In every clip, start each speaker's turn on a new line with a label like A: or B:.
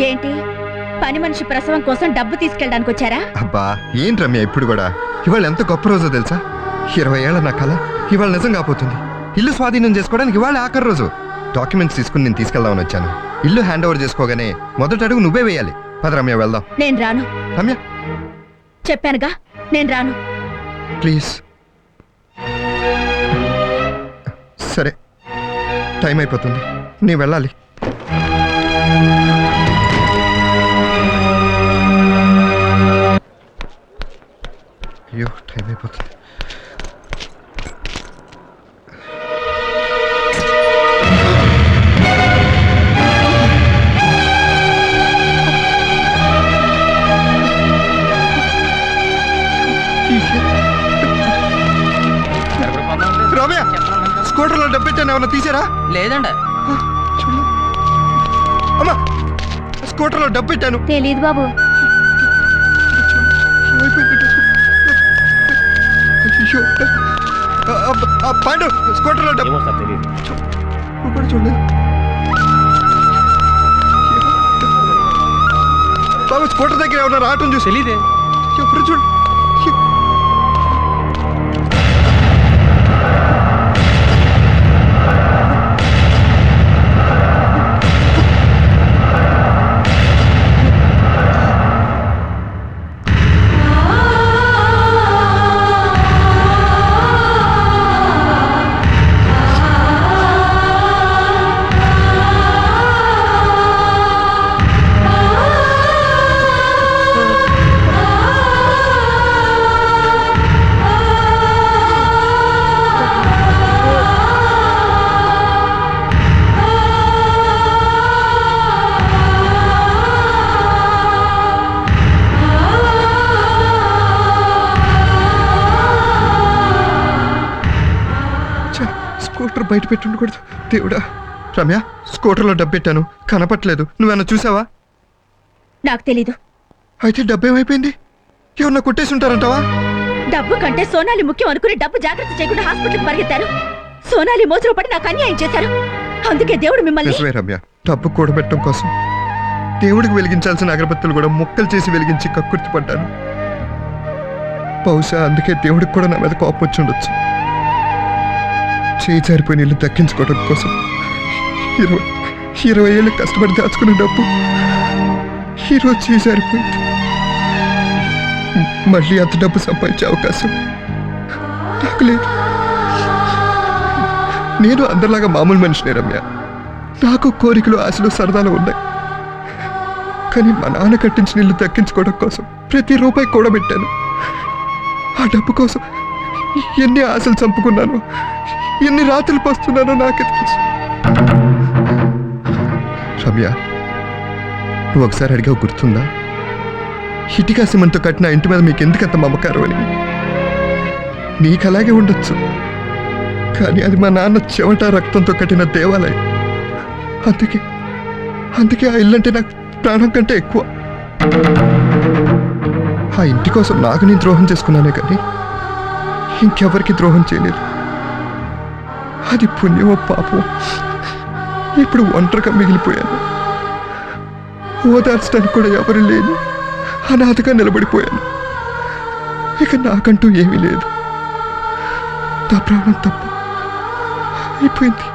A: ఏంటి? పని మనిషి ప్రసవం కోసం డబ్బు తీసుకెళ్ళడానికి వచ్చారా?
B: అబ్బా ఏంటి రమ్య ఇప్పుడు కూడా? ఇవాళ ఎంత గొప్ప రోజో తెలుసా? ఇరవై ఏళ్ళ నా కళ ఇవాళ నిజం కాబోతుంది ఇల్లు స్వాధీనం చేసుకోవడానికి ఇవాళ ఆఖరి రోజు. డాక్యుమెంట్స్ తీసుకుని నేను తీసుకెళ్దామని వచ్చాను. ఇల్లు హ్యాండ్ ఓవర్ చేసుకోగానే మొదటి అడుగు నువ్వే వేయాలి. పద రమ్య వెళ్దాం.
A: నేను రాను.
B: రమ్య.
A: చెప్పానుగా నేను రాను.
B: ప్లీజ్. టైం అయిపోతుంది. నీ వెళ్ళాలి. స్కూటర్లో డబ్బెట్టాను ఏమన్నా తీసారా?
C: లేదండి.
B: అమ్మా స్కూటర్లో డబ్బు పెట్టాను
A: తెలీదు బాబు.
B: పాండు స్కూటర్లో డబ్బు
D: తెలియదు
B: చూడలేదు బాబు స్కూటర్ దగ్గర ఏమన్నా రావటం చూసి
D: తెలీదే.
B: ఎప్పుడు చూడు. స్కూటర్ బయట పెట్టి ఉండకూడదు. దేవుడా రమ్య స్కూటర్లో డబ్బు పెట్టాను. కనపట్లేదు నువ్వేమన్నా చూసావా?
A: నాకు తెలీదు.
B: అయితే డబ్బు ఏమైపోయింది ఏమన్నా కొట్టేసి ఉంటారంటావా?
A: డబ్బు కంటే సోనాలి ముఖ్యం అనుకుని డబ్బు జాగ్రత్త చేయకుండా హాస్పిటల్కి పరిగెత్తారు. సోనాలి మోజులో పడి నాకు అన్యాయం చేశారు. అందుకే దేవుడు మిమ్మల్ని
B: నిజమే రమ్య. డబ్బు కూడబెట్టడం కోసం. దేవుడికి వెలిగించాల్సిన అగరబత్తులు కూడా ముక్కలు చేసి వెలిగించి కక్కుర్తి పడ్డాను. బహుశా అందుకే దేవుడికి కూడా నా మీద కోపం వచ్చి ఉండొచ్చు. చేయి జారిపోయిన ఇల్లు దక్కించుకోవడం కోసం ఇరవై ఇరవై ఏళ్ళు కష్టపడి దాచుకున్న డబ్బు ఈరోజు చేయి జారిపోయింది. మళ్ళీ అంత డబ్బు సంపాదించే అవకాశం నాకు లేదు. నేను అందరిలాగా మామూలు మనిషినే రమ్య. నాకు కోరికలు ఆశలు సరదాలు ఉన్నాయి. కానీ మా నాన్న కట్టించిన ఇల్లు దక్కించుకోవడం కోసం ప్రతి రూపాయి కూడబెట్టాను ఆ డబ్బు కోసం ఎన్ని ఆశలు చంపుకున్నాను ఎన్ని రాత్రులు పస్తున్నానో నాకే తెలుసు. రమ్య నువ్వు ఒకసారి అడిగావు గుర్తుందా? ఇటుకా సిమెంట్తో కట్టిన ఇంటి మీద మీకు ఎందుకంత మమకారం అని? నీకు అలాగే ఉండొచ్చు. కానీ అది మా నాన్న చెమట రక్తంతో కట్టిన దేవాలయం. అందుకే అందుకే ఆ ఇల్లంటే నాకు ప్రాణం కంటే ఎక్కువ. ఆ ఇంటి కోసం నాకు నేను ద్రోహం చేసుకున్నానే కానీ ఇంకెవరికి ద్రోహం చేయలేదు. అది పుణ్యమో పాపం ఇప్పుడు ఒంటరిగా మిగిలిపోయాను. ఓదార్చడానికి కూడా ఎవరు లేని అనాథగా నిలబడిపోయాను. ఇక నాకంటూ ఏమీ లేదు. నా ప్రాణం తప్ప. అయిపోయింది.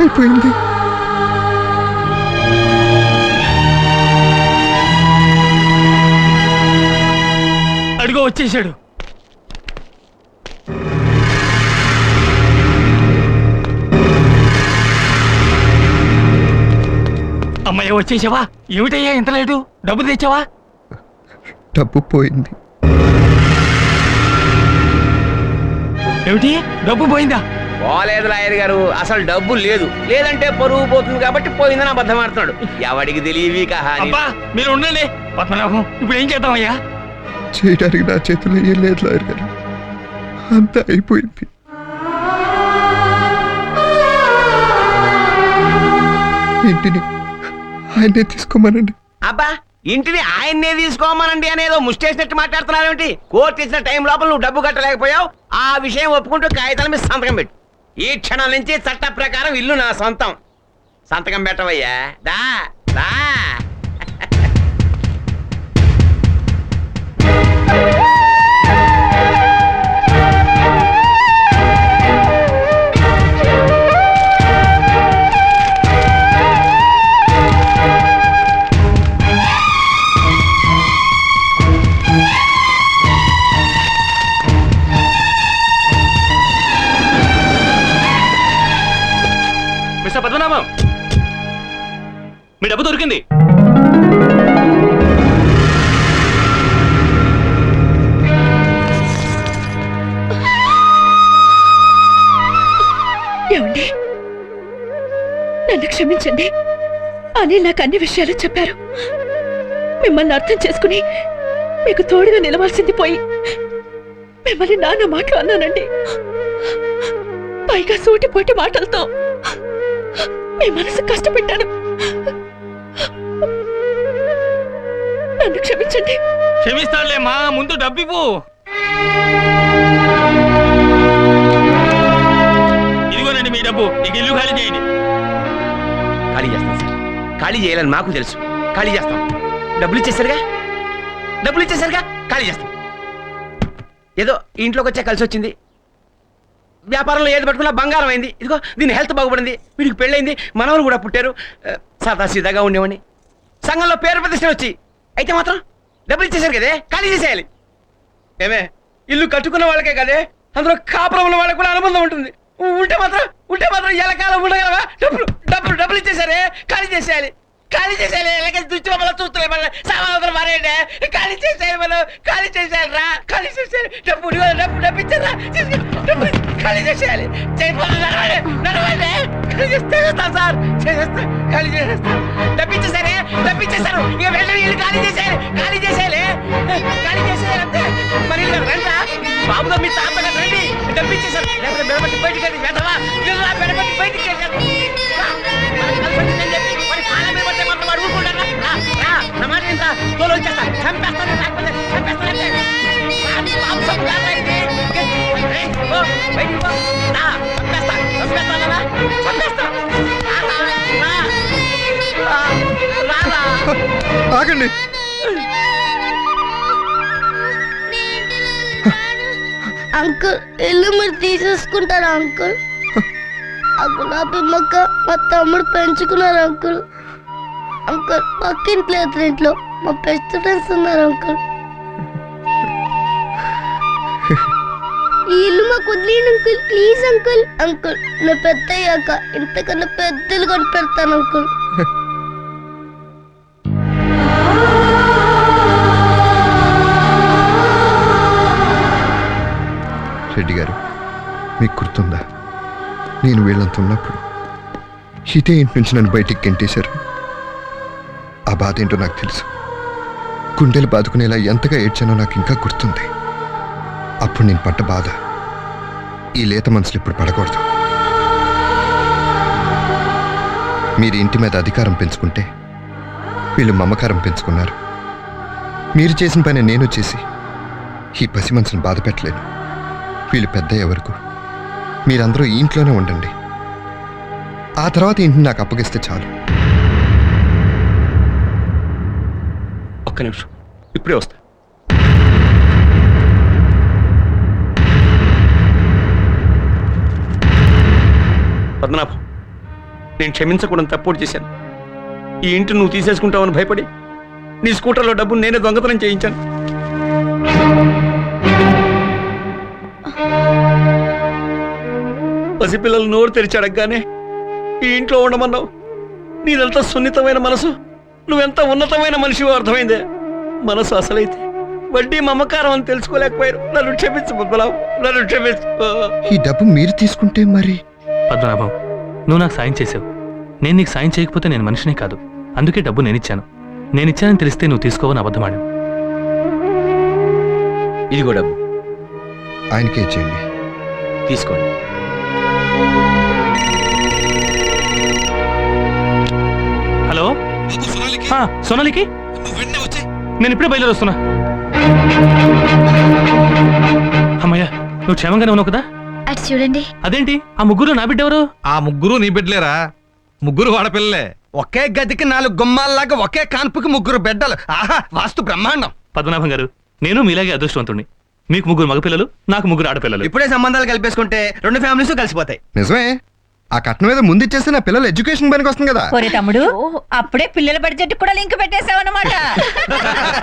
B: అయిపోయింది.
D: అడుగు వచ్చేసాడు అమ్మాయి వచ్చేసావా? ఏమిటయ్యా ఇంత లేటు? డబ్బు తెచ్చావా?
B: డబ్బు పోయింది.
D: ఏమిటి? డబ్బు పోయిందా?
E: పోలేదు లాయర్ గారు అసలు డబ్బు లేదు. లేదంటే పరువు పోతుంది కాబట్టి పోయిందని అబద్ధం ఆడుతున్నాడు. ఎవడికి తెలియవి కహాని.
D: అబ్బా మీరు ఉండండి. పద్మనాభం ఇప్పుడు ఏం చేద్దామయ్యా?
B: చేయడానికి నా చేతిలో ఏం లేదు లాయర్ గారు. అంతా అయిపోయింది. ఇంటిని ఆయనే తీసుకోమనండి.
E: అబ్బా ఇంటిని ఆయన్నే తీసుకోమనండి అనేదో ముష్టేసినట్టు మాట్లాడుతున్నావేంటి కోర్టు ఇచ్చిన టైం లోపల నువ్వు డబ్బు కట్టలేకపోయావు. ఆ విషయం ఒప్పుకుంటూ కాగితాల మీద సంతకం పెట్టు. ఈ క్షణం నుంచి చట్ట ప్రకారం ఇల్లు నా సొంతం. సంతకం పెట్టవయ్యా. దా దా.
D: మిస్టర్ మీ డబ్బు దొరికింది.
A: ఏమండి? నన్ను క్షమించండి. అని నాకు అన్ని విషయాలు చెప్పారు. మిమ్మల్ని అర్థం చేసుకుని మీకు తోడుగా నిలవాల్సింది పోయి మిమ్మల్ని నాన్న మాటలు అన్నానండి. పైగా సూటిపోటి మాటలతో మీ మనసు కష్టపెట్టాను. నన్ను క్షమించండి.
D: క్షమిస్తాడులే మా ముందు డబ్బు ఇవ్వు ఇదిగోనండి మీ డబ్బు ఇక ఇల్లు ఖాళీ చేయండి.
E: ఖాళీ చేస్తాం సార్. ఖాళీ చేయాలని మాకు తెలుసు. ఖాళీ చేస్తాం. డబ్బులు ఇచ్చేసరిగా? డబ్బులు ఇచ్చేసరిగా? ఖాళీ చేస్తాం. ఏదో ఇంట్లోకి వచ్చే కలిసి వచ్చింది వ్యాపారంలో ఏది పట్టుకున్నా బంగారం అయింది. ఇదిగో దీని హెల్త్ బాగుపడింది. వీడికి పెళ్ళైంది. మనవరు కూడా పుట్టారు. ఆ, సాదా సీదాగా ఉండేవాడిని. సంఘంలో పేరు ప్రతిష్టలు వచ్చి అయితే మాత్రం డబ్బులు ఇచ్చేసారు కదే ఖాళీ చేసేయాలి. ఏమే ఇల్లు కట్టుకున్న వాళ్ళకే కదే అందులో కాపురం ఉన్న వాళ్ళకి కూడా అనుబంధం ఉంటుంది. ఉంటే మాత్రం ఉంటే మాత్రం ఎలకాలం ఉండగలవా? డబ్బులు. ఖాళీ చేసేస్తా. తప్పించేసారే ఇచ్చేసారే ఇక వెళ్ళి ఇల్లు ఖాళీ చేసేయాలి ఖాళీ చేసేయాలి. ఖాళీ చేసేయాలి అంతే మరి ఇల్లు రండి బాబుతో మీ తాత రండి. డబ్బు లేకపోతే బెడబట్టి బయటికి వెళ్ళి వెంటవా ఇల్లు బెడబట్టి బయటికి వెళ్ళారు. చెప్పి మరి కాళ్ళ మీద పడితే మాత్రం వాడు ఊరుకుంటారా? నా మాట ఇంత తోలు వచ్చేస్తా. చంపేస్తాను,
B: ఆగండి.
C: అంకుల్ ఇల్లు మీరు తీసేసుకుంటారా అంకుల్? ఆ గులాబీ మొక్క మా తమ్ముడు పెంచుకున్నారు అంకుల్. అంకుల్ పక్కింట్లో ఇంట్లో మా బెస్ట్ ఫ్రెండ్స్ ఉన్నారు అంకుల్. ఈ ఇల్లు మాకు వదిలేయండి అంకుల్. Please uncle. అంకుల్ నేను పెద్ద అయ్యాక ఇంతకన్నా పెద్దలు కొని పెడతాను అంకుల్.
B: రెడ్డి గారు మీకు గుర్తుందా? నేను వీళ్ళంత ఉన్నప్పుడు ఇదే ఇంటి నుంచి నన్ను బయటికి గెంటేశారు. ఆ బాధ ఏంటో నాకు తెలుసు. గుండెలు బాదుకునేలా ఎంతగా ఏడ్చానో నాకు ఇంకా గుర్తుంది. అప్పుడు నేను పడ్డ బాధ ఈ లేత మనసులు ఇప్పుడు పడకూడదు. మీరు ఇంటి మీద అధికారం పెంచుకుంటే వీళ్ళు మమకారం పెంచుకున్నారు. మీరు చేసిన పని నేను చేసి ఈ పసి మనసును బాధ పెట్టలేను. వీళ్ళు పెద్ద వరకు మీరందరూ ఈ ఇంట్లోనే ఉండండి. ఆ తర్వాత ఇంటిని నాకు అప్పగిస్తే చాలు.
E: ఒక్క నిమిషం. ఇప్పుడే వస్తా. పద్మనాభం నేను క్షమించకూడదు తప్పుడు చేశాను. ఈ ఇంటి నువ్వు తీసేసుకుంటావని భయపడి నీ స్కూటర్లో డబ్బు నేనే దొంగతనం చేయించాను. పసిపిల్లలు నోరు తెరిచి అడగగానే ఈ ఇంట్లో ఉండమన్నావు. నీదంతా సున్నితమైన మనసు. నువ్వెంత ఉన్నతమైన మనిషివో అర్థమైందే. మనసు అసలైతే వడ్డీ మమకారం అని తెలుసుకోలేకపోయారు. నన్ను క్షమించు పద్మనాభం నన్ను క్షమించు.
B: ఈ డబ్బు మీరు తీసుకుంటే మరి?
F: పద్మనాభం నువ్వు నాకు సాయం చేసావు. నేను నీకు సాయం చేయకపోతే నేను మనిషినే కాదు. అందుకే డబ్బు నేనిచ్చాను. నేనిచ్చానని తెలిస్తే నువ్వు తీసుకోవని అబద్ధమాడావు.
E: ఇదిగో డబ్బు.
B: ఆయనకే ఇచ్చేయండి.
E: తీసుకోండి.
F: హలో? ఆ, సోనాలికి? నేను ఇప్పుడే బయలుదేరొస్తున్నా అమ్మయ్యా నువ్వు క్షేమంగానే ఉన్నావు కదా?
A: అటు చూడండి.
F: అదేంటి? ఆ ముగ్గురు నా బిడ్డ ఎవరు
G: ఆ ముగ్గురు నీ బిడ్డలేరా? ముగ్గురు వాడపిల్లలే
B: ఒకే గదికి నాలుగు గుమ్మాల్లాగా ఒకే కాన్పుకి ముగ్గురు బిడ్డలు. ఆహా వాస్తు బ్రహ్మాండం.
F: పద్మనాభం గారు నేను మీలాగే అదృష్టవంతుణ్ణి. మీకు ముగ్గురు మగపిల్లలు నాకు ముగ్గురు ఆడపిల్లలు.
E: ఇప్పుడే సంబంధాలు కలిపేసుకుంటే రెండు ఫ్యామిలీస్ కలిసిపోతాయి.
B: నిజమే. ఆ కట్నం మీద ముందు ఇచ్చేస్తే నా పిల్లల ఎడ్యుకేషన్ పనికి వస్తుంది కదా.
A: ఒరే తమ్ముడు అప్పుడే పిల్లల బడ్జెట్ కూడా లింక్ పెట్టేశావన్నమాట